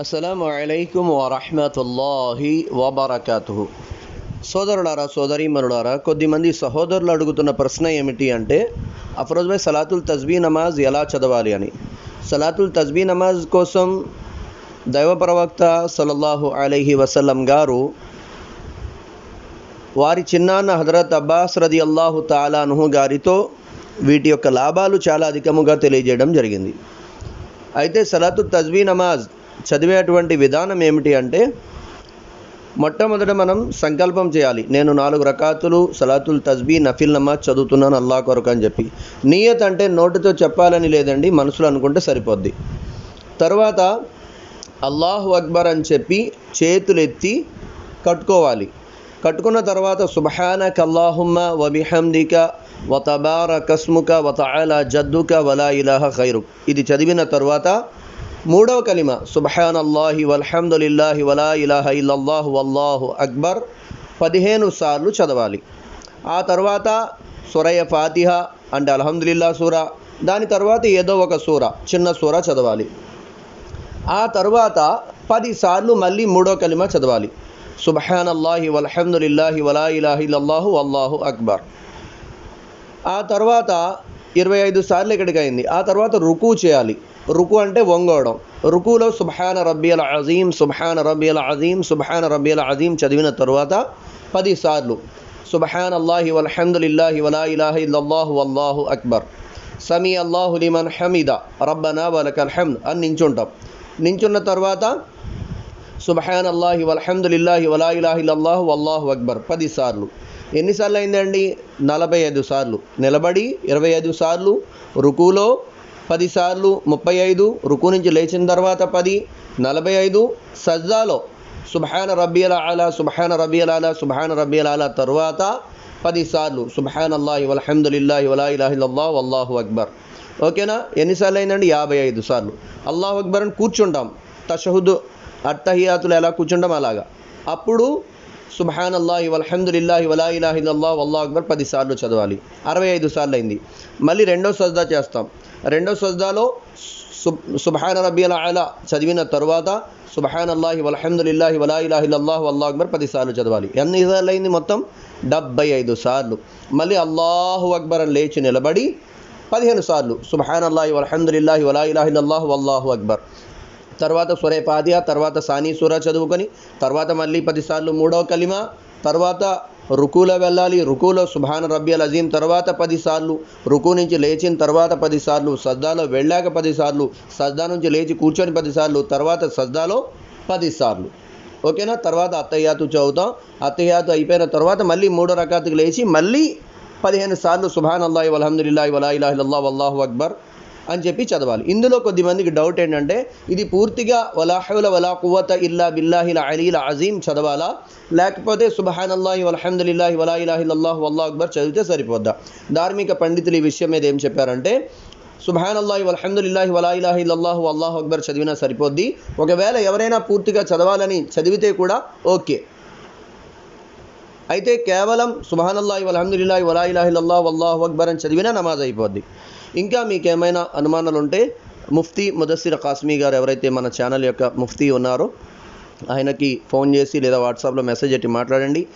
అస్సలం అయికం వరహమతుల్లాహి వబర్కతు సోదరులారా సోదరీమణులారా కొద్దిమంది సహోదరులు అడుగుతున్న ప్రశ్న ఏమిటి అంటే అఫరోజ్ భాయ్ సలాతుల్ తజ్బీ నమాజ్ ఎలా చదవాలి అని. సలాతుల్ తజ్బీ నమాజ్ కోసం దైవ ప్రవక్త సలల్లాహు అలైహి వసల్లం గారు వారి చిన్నాన్న హజరత్ అబ్బాస్ రది అల్లాహు తాలానుహు గారితో వీటి యొక్క లాభాలు చాలా అధికముగా తెలియజేయడం జరిగింది. అయితే సలాతు తజ్వీ నమాజ్ చదివేటువంటి విధానం ఏమిటి అంటే మొట్టమొదట మనం సంకల్పం చేయాలి. నేను నాలుగు రకాతులు సలాతుల్ తజ్బీ నఫిల్ నమాజ్ చదువుతున్నాను అల్లా కొరకు అని చెప్పి. నియత్ అంటే నోటితో చెప్పాలని లేదండి మనసులో అనుకుంటే సరిపోద్ది. తర్వాత అల్లాహు అక్బర్ అని చెప్పి చేతులెత్తి కట్టుకోవాలి. కట్టుకున్న తర్వాత సుబహానక అల్లాహుమ్మ వబిహందిక వతబార కస్ముక వతఅల జద్దుక వలా ఇలాహ ఖైరు ఇది చదివిన తర్వాత మూడవ కలిమ సుబహాన్ అల్లాహి వల్హమ్దులిల్లాహి వలా ఇలాహ ఇల్లల్లాహు వల్లాహు అక్బర్ పదిహేను సార్లు చదవాలి. ఆ తర్వాత సురయ ఫాతిహ అంటే అల్హమ్దులిల్లా సూర. దాని తర్వాత ఏదో ఒక సూర చిన్న సూర చదవాలి. ఆ తర్వాత పదిసార్లు మళ్ళీ మూడో కలిమ చదవాలి. సుబహాన్ అల్లాహి వల్హమ్దులిల్లాహి వలా ఇలాహి ఇల్లల్లాహు వల్లాహు అక్బర్. ఆ తర్వాత ఇరవై ఐదు సార్లు ఇక్కడికి అయింది ఆ తర్వాత రుకు చేయాలి. రుకు అంటే వంగోవడం రుకులో సుబ్హాన రబ్బియల్ అజీం సుబ్హాన రబ్బియల్ అజీం సుబ్హాన రబ్బియల్ అజీం చదివిన తర్వాత పది సార్లు. సుబ్హాన్ అల్లాహి వల్హమ్దులిల్లాహి వలా ఇలాహ ఇల్లల్లాహు వల్లాహు అక్బర్. సమీ అల్లాహు లిమన్ హమీద. రబ్బనా వలకల్ హమ్ద్ అని నించుంటాం. నించున్న తర్వాత సుబ్హాన్ అల్లాహి వల్హమ్దులిల్లాహి వలా ఇలాహి ఇల్లల్లాహు వల్లాహు అక్బర్. పది సార్లు. ఎన్నిసార్లు అయిందండి? నలభై ఐదు సార్లు. నిలబడి ఇరవై ఐదు సార్లు. రుకులో పదిసార్లు ముప్పై ఐదు రుకు నుంచి లేచిన తర్వాత పది నలభై ఐదు సజ్జాలో సుబ్హాన రబ్బియల అలా సుబ్హాన రబ్బియల అలా సుబ్హాన రబ్బియల అలా తర్వాత పది సార్లు అల్లాహి వల్హమ్దుల్లాహి వలా ఇలాహిల్లా వల్లాహు అక్బర్. ఓకేనా? ఎన్నిసార్లు అయిందండి యాభై ఐదు సార్లు. అల్లాహు అక్బర్ అని కూర్చుంటాం. తషహుద్ అట్టహియాతులు ఎలా కూర్చుంటాం? అలాగా. అప్పుడు సుబ్హాన్ అల్లాహి వల్హమ్దుల్లాహి వలా ఇలాహిల్లా వల్లా అక్బర్ పదిసార్లు చదవాలి. అరవై ఐదు సార్లు అయింది మళ్ళీ రెండో సజ్దా చేస్తాం. రెండో సజ్దాలో సుబ్ సుబ్హాన రబ్బియల అలా చదివిన తర్వాత సుబ్హాన్ అల్లాహి వల్హమ్దులిల్లాహి వలా ఇలాహిల్లాహు అల్లాహ్ అక్బర్ పదిసార్లు చదవాలి. ఎన్ని సార్లు అయింది మొత్తం? డెబ్బై ఐదు సార్లు. మళ్ళీ అల్లాహు అక్బర్ అని లేచి నిలబడి పదిహేను సార్లు సుబ్హాన్ అల్లాహి వల్హమ్దులిల్లాహి వలా ఇలాహిల్లాహు వల్లాహు అక్బర్. తర్వాత సురే పాదియా తర్వాత సానీ సూరా చదువుకొని తర్వాత మళ్ళీ పదిసార్లు మూడవ కలిమ తర్వాత రుకులో వెళ్ళాలి రుకులో సుభాన రబ్బియల్ అజీం తర్వాత పదిసార్లు రుకు నుంచి లేచిన తర్వాత పదిసార్లు సజ్దాలో వెళ్ళాక పదిసార్లు సజ్దా నుంచి లేచి కూర్చొని పదిసార్లు తర్వాత సజ్దాలో పదిసార్లు. ఓకేనా? తర్వాత అత్తయ్యాతు చదువుతాం. అత్తయ్యాతు అయిపోయిన తర్వాత మళ్ళీ మూడో రకాతుకు లేచి మళ్ళీ పదిహేను సార్లు సుభాన్ అల్లాహి వల్హమ్దుల్లాహి వలా ఇలాహిల్లా వల్లాహు అక్బర్ అని చెప్పి చదవాలి. ఇందులో కొద్దిమందికి డౌట్ ఏంటంటే ఇది పూర్తిగా వలాహుల వలా కువత ఇల్లా బిల్లాహిల అలీల అజీం చదవాలా? లేకపోతే సుబహాన్ అల్లాహి వలహందుల్లాహి వలా ఇలాహిల్లాహు వల్లా అక్బర్ చదివితే సరిపోద్దా? ధార్మిక పండితులు ఈ విషయం మీద ఏం చెప్పారంటే సుబహాన్ అల్లాహి వలహందుల్లాహి వలా ఇలాహి అల్లాహు అక్బర్ చదివినా సరిపోద్ది. ఒకవేళ ఎవరైనా పూర్తిగా చదవాలని చదివితే కూడా ఓకే. అయితే కేవలం సుబహానల్లాహి వలహందుల్లాహి వలా ఇలాహిల్లాహు అల్లాహు అక్బర్ అని చదివినా నమాజ్ అయిపోద్ది. ఇంకా మీకు ఏమైనా అనుమానాలు ఉంటే ముఫ్తీ ముదస్సిర్ కాస్మీ గారు ఎవరైతే మన ఛానల్ యొక్క ముఫ్తీ ఉన్నారో ఆయనకి ఫోన్ చేసి లేదా వాట్సాప్లో మెసేజ్ పెట్టి మాట్లాడండి.